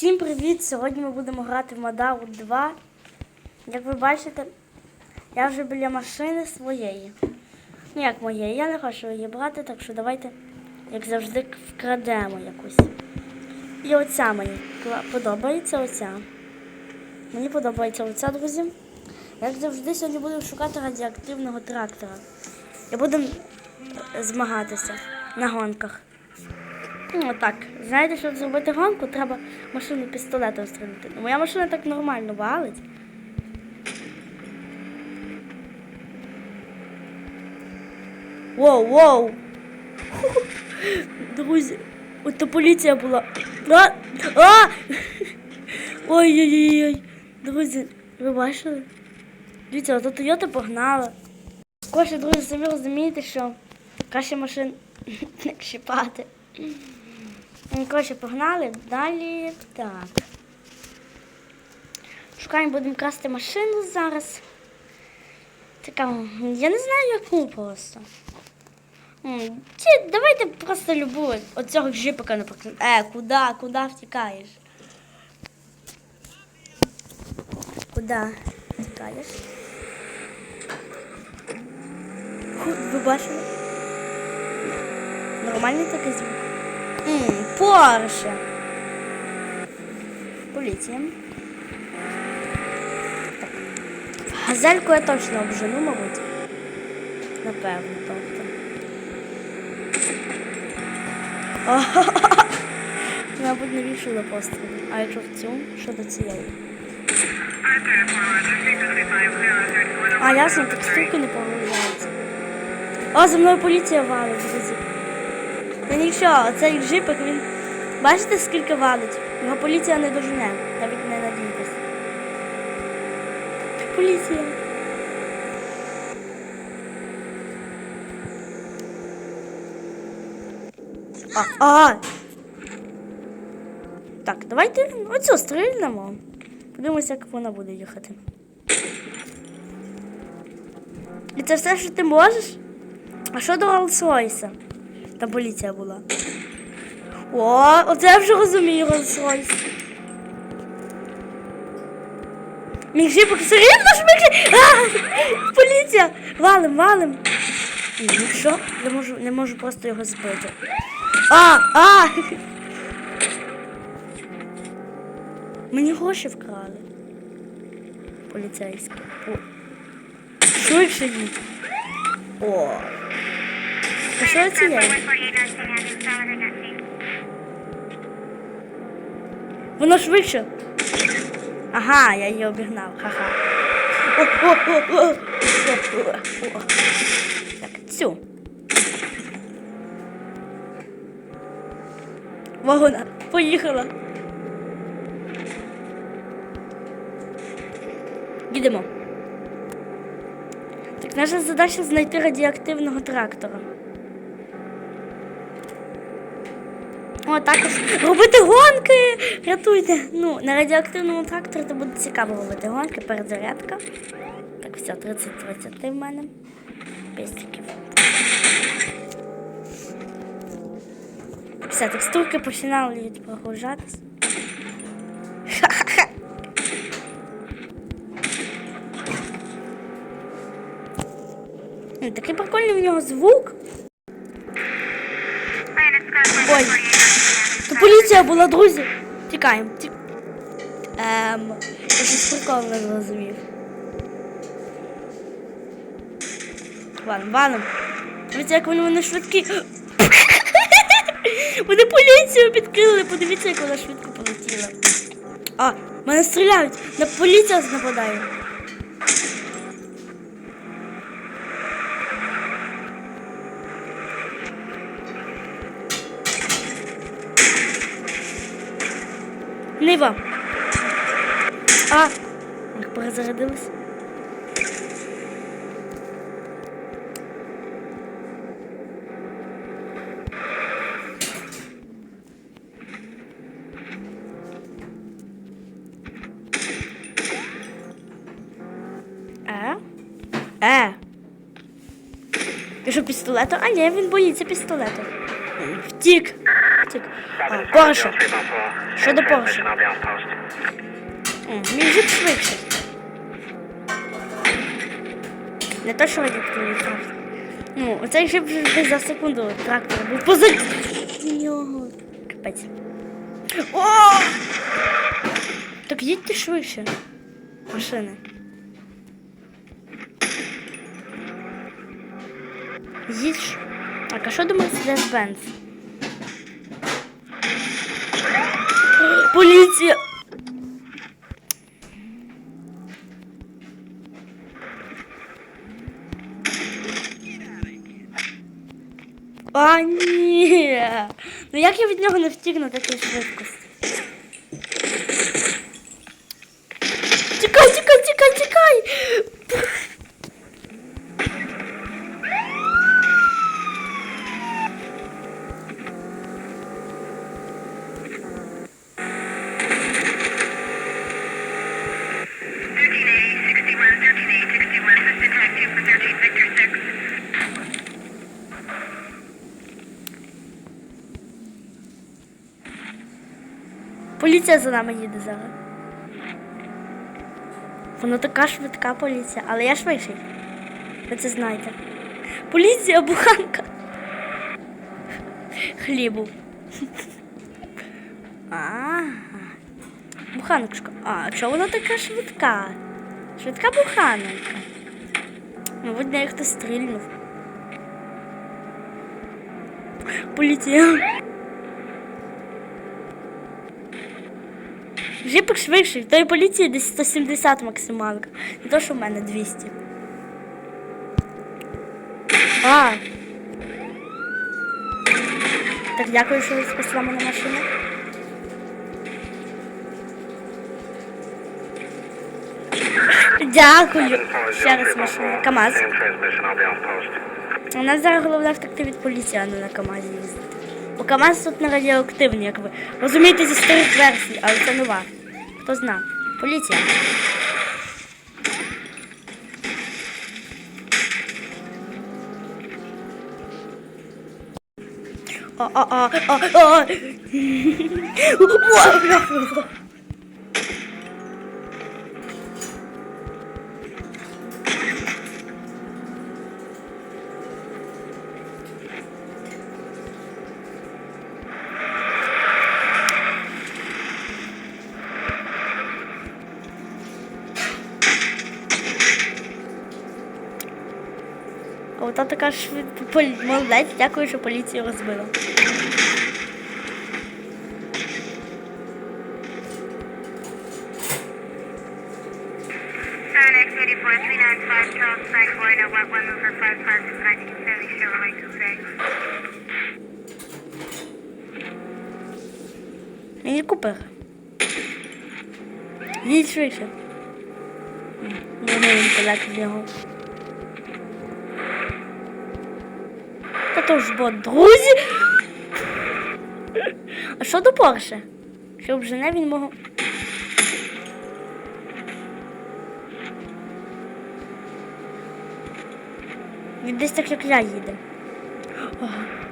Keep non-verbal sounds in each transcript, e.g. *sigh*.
Всім привіт! Сьогодні ми будемо грати в Мадау 2. Як ви бачите, я вже біля машини своєї. Ну як моєї, я не хочу її брати, так що давайте, як завжди, вкрадемо якусь. І оця мені подобається оця. Мені подобається оця, друзі. Як завжди, сьогодні будемо шукати радіоактивного трактора. І будемо е, змагатися на гонках. Ну, так, знаєте, щоб зробити гонку, треба машину пістолетом стрілити. Ну, Моя машина так нормально валить. Воу, воу! *laughs* Друзі, от то поліція була. А! А! *laughs* Ой-ой-ой! Друзі, ви бачили? Дивіться, ото Тойота погнала. Коші, друзі, самі розумієте, що краще машин *laughs* не чіпати. Ну, Коротше, погнали. Далі так. Шукаємо, будемо красти машину зараз. Цікаво. Я не знаю, яку просто. Чи давайте просто любу оцього джипика, наприклад. Е, куди, куди втікаєш? Куди втікаєш? Ви бачили? Нормальний такий звук. Ммм, Порше. Так. Газельку я точно обжену, мабуть. Напевно, тобто. *laughs* Мабуть, не вішала постріли. А якщо в цю, що до цієї? А, ясно, текстурки не повернуться. О, за мною поліція валить, друзі. Та нічого, цей джипик, він. Бачите, скільки валить? Його поліція не дожене, навіть не надійтесь. Поліція. А, а! Так, давайте оцю стрільнемо. Подивимося, як вона буде їхати. І це все, що ти можеш? А що до Rolls-Royce? Там поліція була. О, оце я вже розумію Rolls-Royce. Мій джипок все рівно швидше. А! Поліція! Валим, валим. Ну що? Не можу, не можу просто його збити. А! А! Мені гроші вкрали. Поліцейські. О. Швидше їдь. О. А що це є? Воно швидше. Ага, я її обігнав. Ха-ха. Так, цю. Вагона. Поїхала. Їдемо. Так, наша задача знайти радіоактивного трактора. О, також робити гонки! Рятуйте! Ну, на радіоактивному тракторі то буде цікаво робити гонки, перезарядка. Так, все, 30-30 в мене. Пестиків. Все, текстурки починали прогружатись. Ха-ха-ха. Такий прикольний в нього звук. То була, друзі. Тікаємо. Ті... Ем, щось прикол не зрозумів. Валим, валим. Дивіться, як вони, вони швидкі. *laughs* Вони поліцію підкрили, подивіться, як вона швидко полетіла. А, мене стріляють. На поліція нападає. Нива. А, як перезарядилась. Е? Що пістолету? А ні, він боїться пістолету. Втік. Тік. А, Порше. Що до швидше. Не то, що водій трактор. Ну, оцей вже десь за секунду трактор був позаді нього. Капець. О! Так їдьте швидше. Машини. Їдь. Так, а що до Mercedes Benz? Поліція! А, ні. Ну як я від нього не втікну такий швидкості? Поліція за нами їде зараз. Вона така швидка поліція, але я швидший. Ви це знаєте. Поліція буханка. Хлібу. *laughs* А. Буханочка. А, чого вона така швидка? Швидка буханка. Мабуть, неї хтось стрільнув. Поліція. Жіпик швидший, в тої поліції десь 170 максималка. Не то, що в мене 200. А. Так, дякую, що ви спасла мене машину. Дякую. Ще раз машина. КАМАЗ. У нас зараз головне втекти від поліції, а не на КАМАЗі їздити. Бо КАМАЗ тут не радіоактивний, як ви. Розумієте, зі старих версій, але це нова. познал. Полетел. А-а-а-а-а! Mover five five six nineteen seventy Chevrolet Coupe. Міні Купер. Їдь швидше. Не не інтелект в нього. То бо друзі. А що до Порше? Щоб жене він мог... Він десь так, як я їде. Seven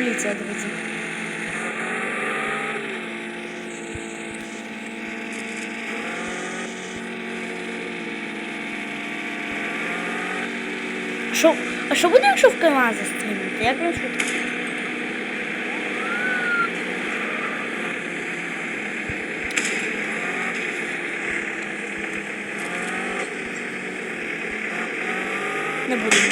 Поліція, друзі. Що? А що буде, якщо в КамАЗ застрілити? Як він швидко? Не буду.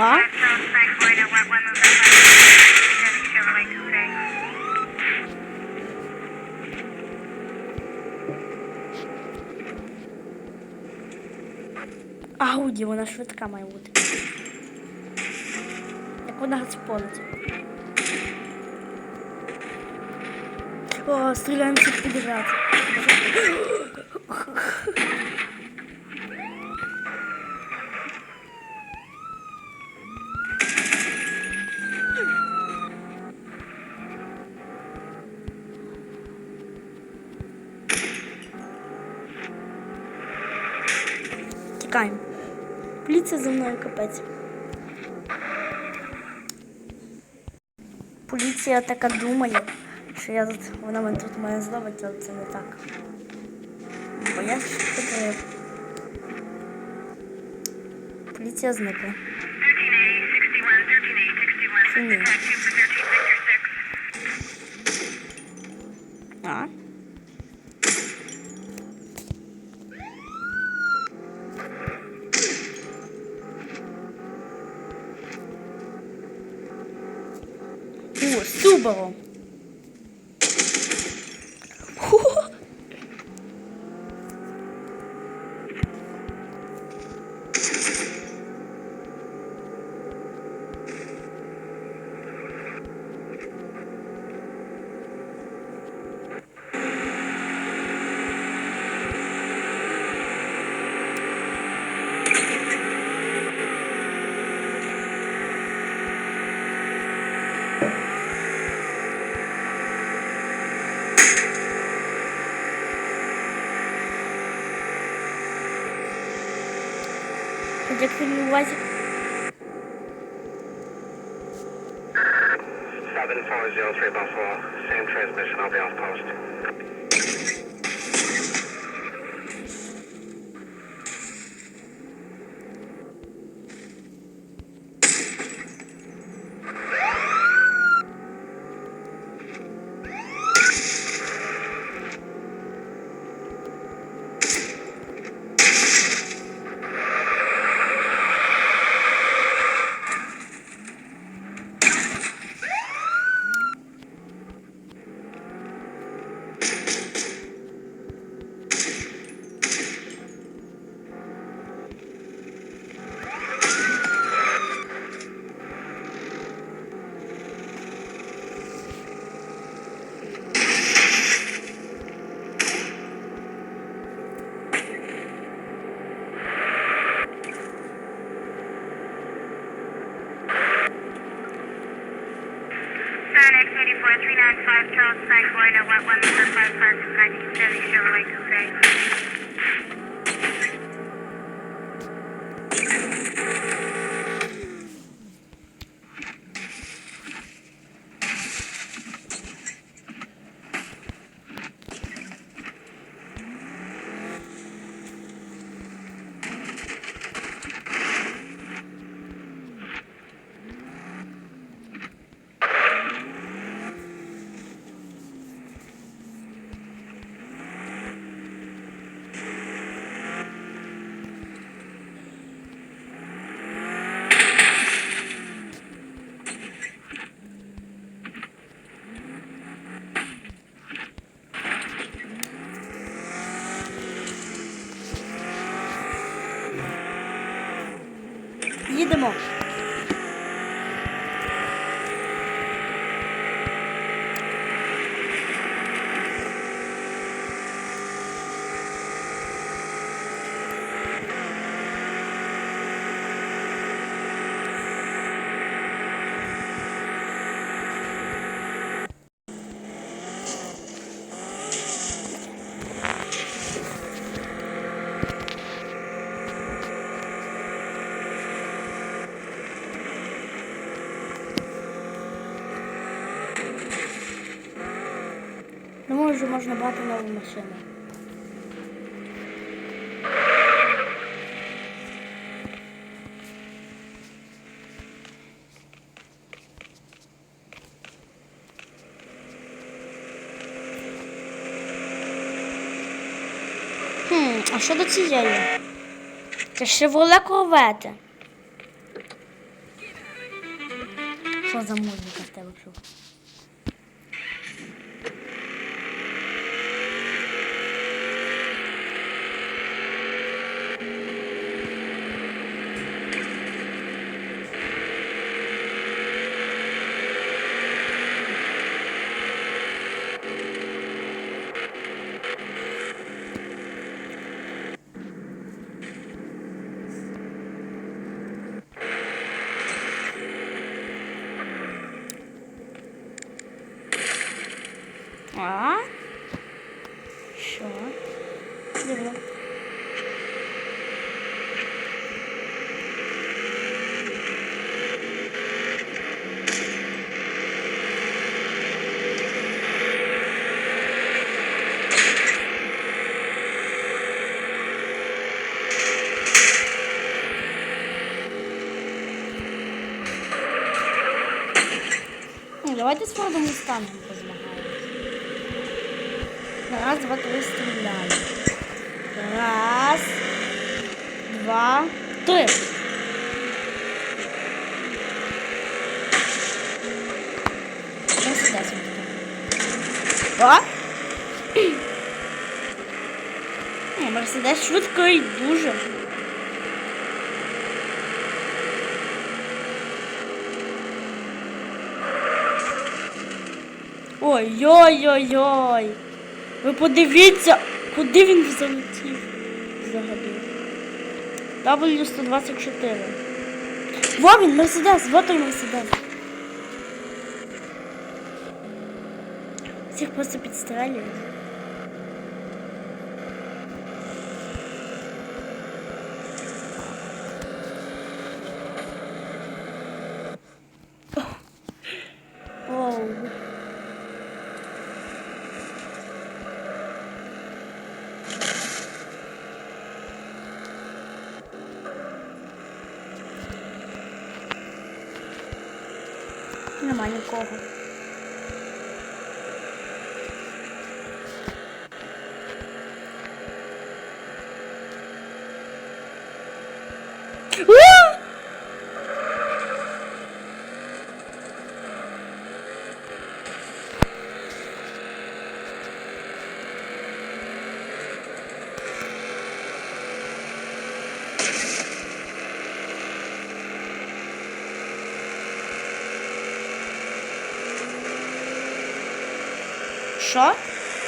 Coupe. Ауді, вона швидка має бути. Як вона спонить. О, стріляємо всіх підряд. Тікаємо. Поліція за мною капець. Поліція така думає, що я тут, вона мене тут мене зловить, але це не так. Бо я ж хитрив. Поліція зникла. 1380, 61, 1381, Чи ні? Olacak film var. Seven four zero three Buffalo, same transmission. I'll be off post. Three nine five Charles Frank Boyd, a 1 Park Park, 1970 Chevrolet. Вже можна брати нову машину. Хм, а що до цієї? Це Chevrolet Corvette. Що за музика в тебе чув? А? Що? Дивно. Ну, Давайте з Фордом Мустангом позмагаємо. Раз, два, три, стріляємо. Раз, два, три. Мерседес. О! Ні, Мерседес швидкий дуже. Ой-ой-ой-ой. Ви подивіться, куди він залетів взагалі. W124. Во він, Мерседес, вот той Мерседес. Всіх просто підстрелюють. Що?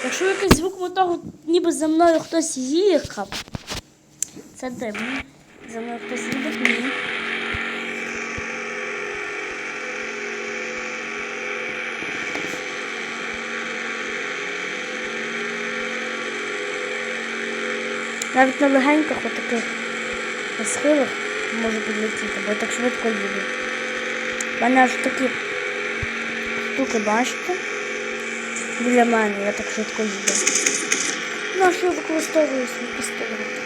Якщо якийсь звук того, ніби за мною хтось їхав. Це дивно. За мною хтось їде? Ні. Навіть на легеньких отаких на схилах можу підлетіти, бо так швидко їду. У мене аж такі штуки, бачите? Біля мене, я так швидко їду. На що я використовую свій пістолет?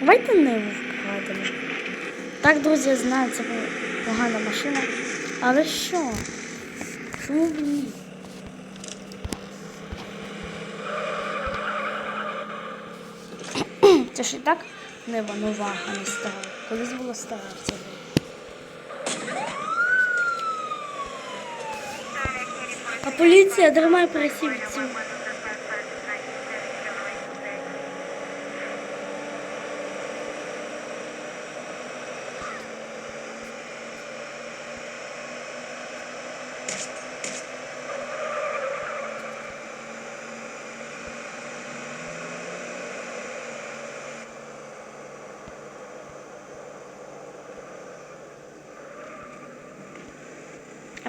Давайте ниву вкрадемо. Так, друзі, я знаю, це погана машина. Але що? Чому б ні? Це ж і так нива нова, а не стара. Колись була стара ця А поліція дарма пересівців. А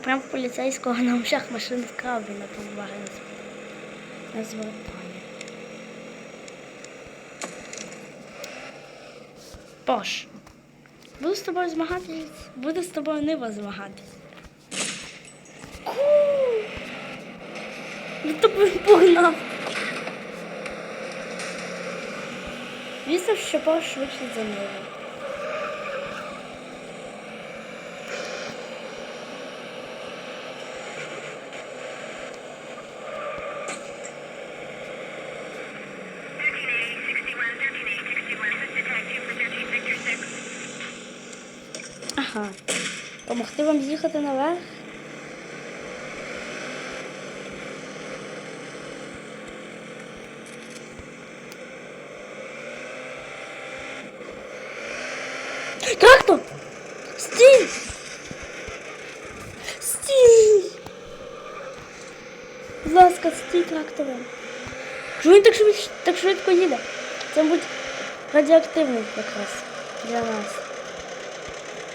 прямо в поліцейського на ушах машин вкрав він на не звертає. Пош. Буду з тобою змагатись, буду з тобою нива змагатись. Ку! Тобі погнав. Звісно, що Пош швидше за ниву. Помогти вам з'їхати наверх? Трактор! Стій! Стій! Будь ласка, стій трактором. Чому він так швидко, так швидко їде? Це, мабуть, радіоактивний якраз для нас.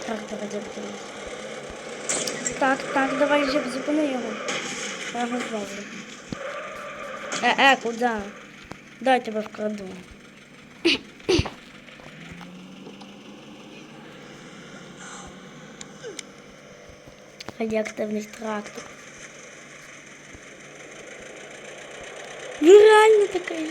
Трактор радіоактивний. Так, так, давай вже зупини його. Я його зловлю. Е, е, куди? Дай тебе вкраду. Радіоактивний трактор. Ну реально такий.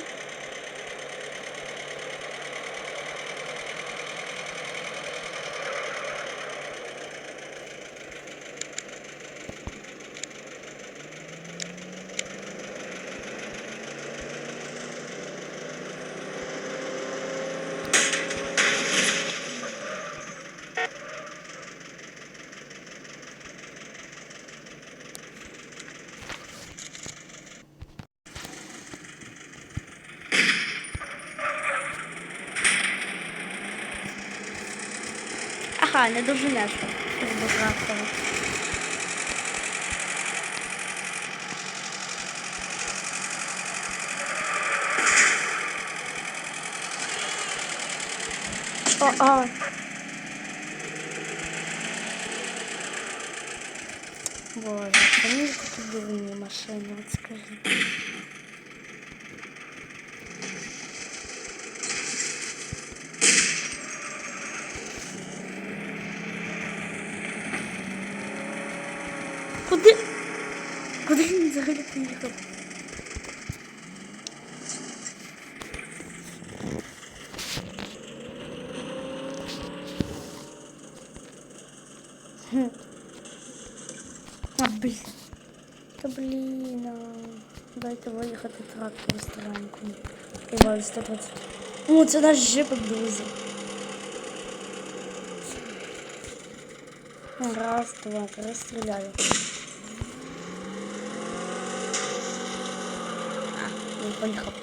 Ага, не дуже нешко. До трактора. О, а. Боже, чому такі дурні машини, от скажи. Куди? Куди він взагалі поїхав? А, блін. Та блін. Дайте виїхати трактор сторонку. І валить 120. О, це наш джипик, друзі. Раз, два, три, стріляю. А, він поїхав.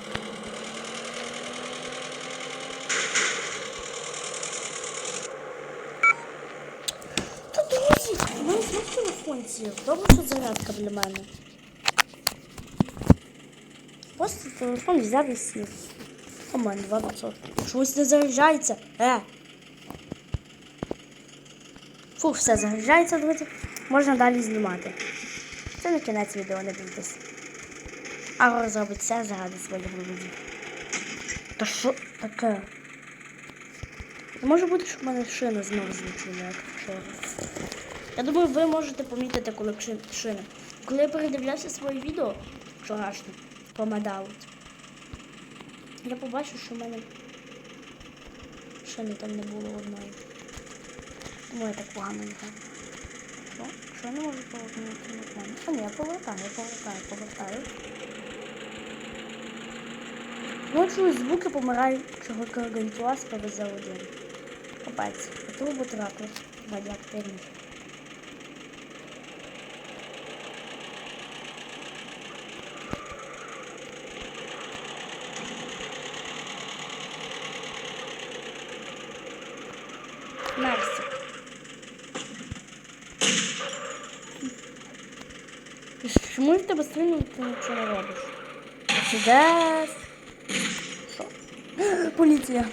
Та друзі, у мене знов телефон сів. Добре, що зарядка для мене. Просто телефон взяв і сів. У мене 2%. Чогось не заряджається. Е. Фух, все заряджається, друзі. Можна далі знімати. Це не кінець відео, не бійтесь. Аро зробить все заради своїх друзів. Та що таке? Може бути, що в мене шина знову злетіла, як вчора. Я думаю, ви можете помітити, коли шина. Коли я передивлявся своє відео вчорашнє по Мадаут, я побачив, що в мене шини там не було одної. Тому я так погано грав. Що? Що я не можу повернути? А ні, я повертаю, я повертаю, повертаю. Ну, чую, звуки помирають, чого Каргантуас повезе один. Капець, турбо трактор радіоактивний. Мерсі. Чому в тебе стрільно ти нічого не робиш? Чудес. Поліція.